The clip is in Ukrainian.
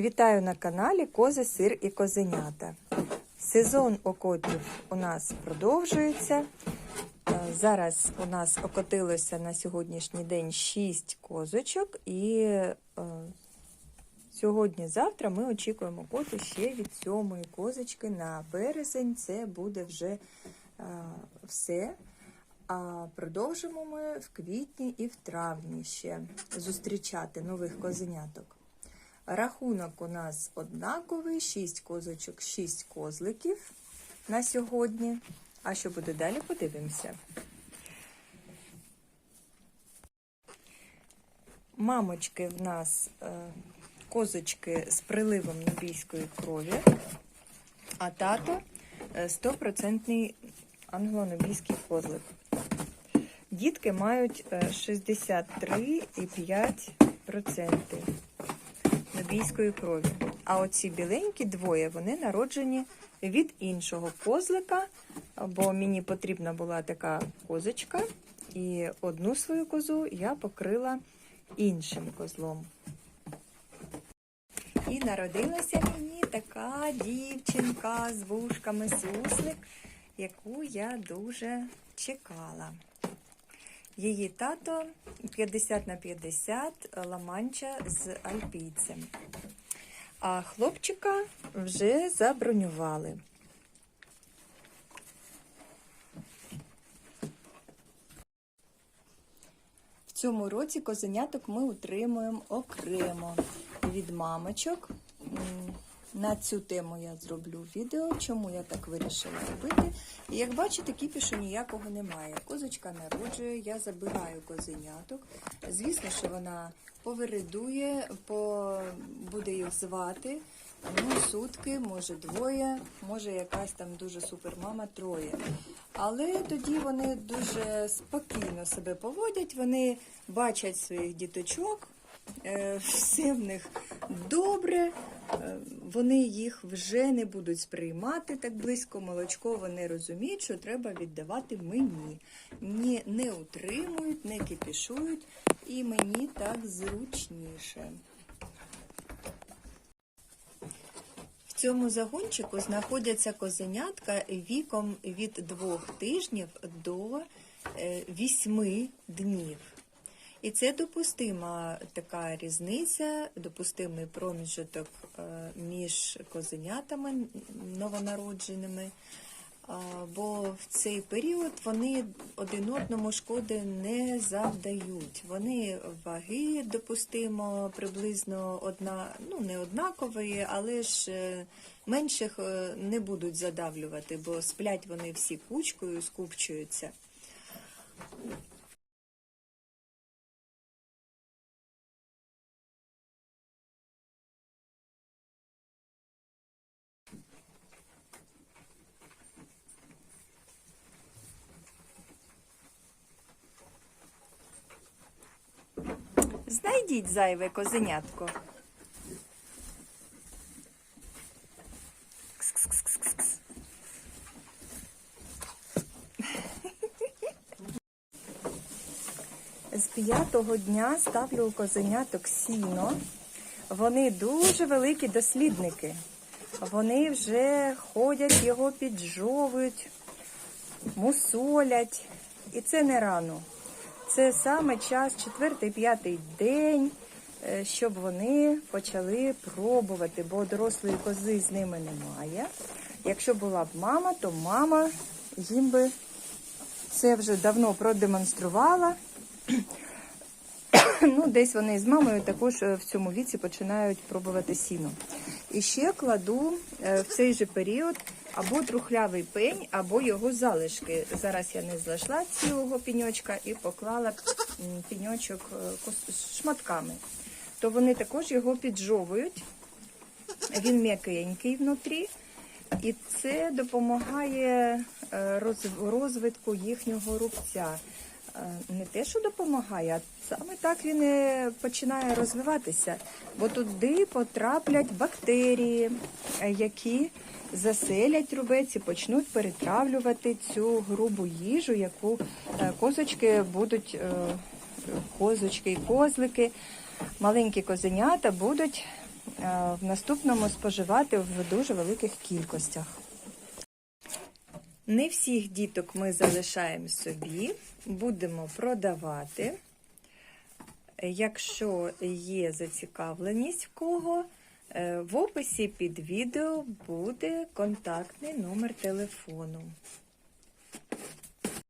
Вітаю на каналі Кози, Сир і Козенята. Сезон окотів у нас продовжується. Е, Зараз у нас окотилося на сьогоднішній день 6 козочок, і е, сьогодні-завтра ми очікуємо коти ще від сьомої козочки на березень. Це буде вже е, все. А продовжимо ми в квітні і в травні ще зустрічати нових козеняток. Рахунок у нас однаковий: 6 козочок, 6 козликів на сьогодні. А що буде далі, подивимося. Мамочки в нас е, козочки з приливом нубійської крові, а тато е, 100% англо-нубійський козлик. Дітки мають е, 63,5% нубійської крові. А оці біленькі двоє вони народжені від іншого козлика, бо мені потрібна була така козочка, і одну свою козу я покрила іншим козлом. І народилася мені така дівчинка з вушками суслик, яку я дуже чекала. Її тато 50 на 50 ламанча з альпійцем. А хлопчика вже забронювали. В цьому році козеняток ми утримуємо окремо від мамочок. На цю тему я зроблю відео, чому я так вирішила робити. І як бачите, кіпішу ніякого немає. Козочка народжує, я забираю козеняток. Звісно, що вона повередує, по... буде їх звати. Ну, сутки, може двоє, може якась там дуже супермама троє. Але тоді вони дуже спокійно себе поводять, вони бачать своїх діточок, все в них добре, е, вони їх вже не будуть сприймати так близько. Молочко вони розуміють, що треба віддавати мені. Ні, не утримують, не кипішують, і мені так зручніше. В цьому загончику знаходяться козенятка віком від двох тижнів до е, вісьми днів. І це допустима така різниця, допустимий проміжок е, між козенятами новонародженими. Бо в цей період вони один одному шкоди не завдають. Вони ваги допустимо приблизно одна, ну не однакової, але ж е, менших е, не будуть задавлювати, бо сплять вони всі кучкою, скупчуються. Знайдіть зайве козенятко. З п'ятого дня ставлю у козеняток сіно. Вони дуже великі дослідники. Вони вже ходять, його піджовують, мусолять. І це не рано. Це саме час, четвертий-п'ятий день, е, щоб вони почали пробувати, бо дорослої кози з ними немає. Якщо була б мама, то мама їм би це вже давно продемонструвала. Ну, десь вони з мамою також е, в цьому віці починають пробувати сіно. І ще кладу е, в цей же період або трухлявий пень, або його залишки. Зараз я не знайшла цілого піньочка і поклала пеньочок е, шматками. То вони також його піджовують. Він м'якенький внутрі, і це допомагає е, розвитку їхнього рубця. Е, Не те, що допомагає, а саме так він і починає розвиватися, бо туди потраплять бактерії, е, які заселять рубець і почнуть перетравлювати цю грубу їжу, яку е, козочки будуть, е, козочки і козлики, маленькі козенята будуть в наступному споживати в дуже великих кількостях. Не всіх діток ми залишаємо собі, будемо продавати. Якщо є зацікавленість в кого, е, в описі під відео буде контактний номер телефону.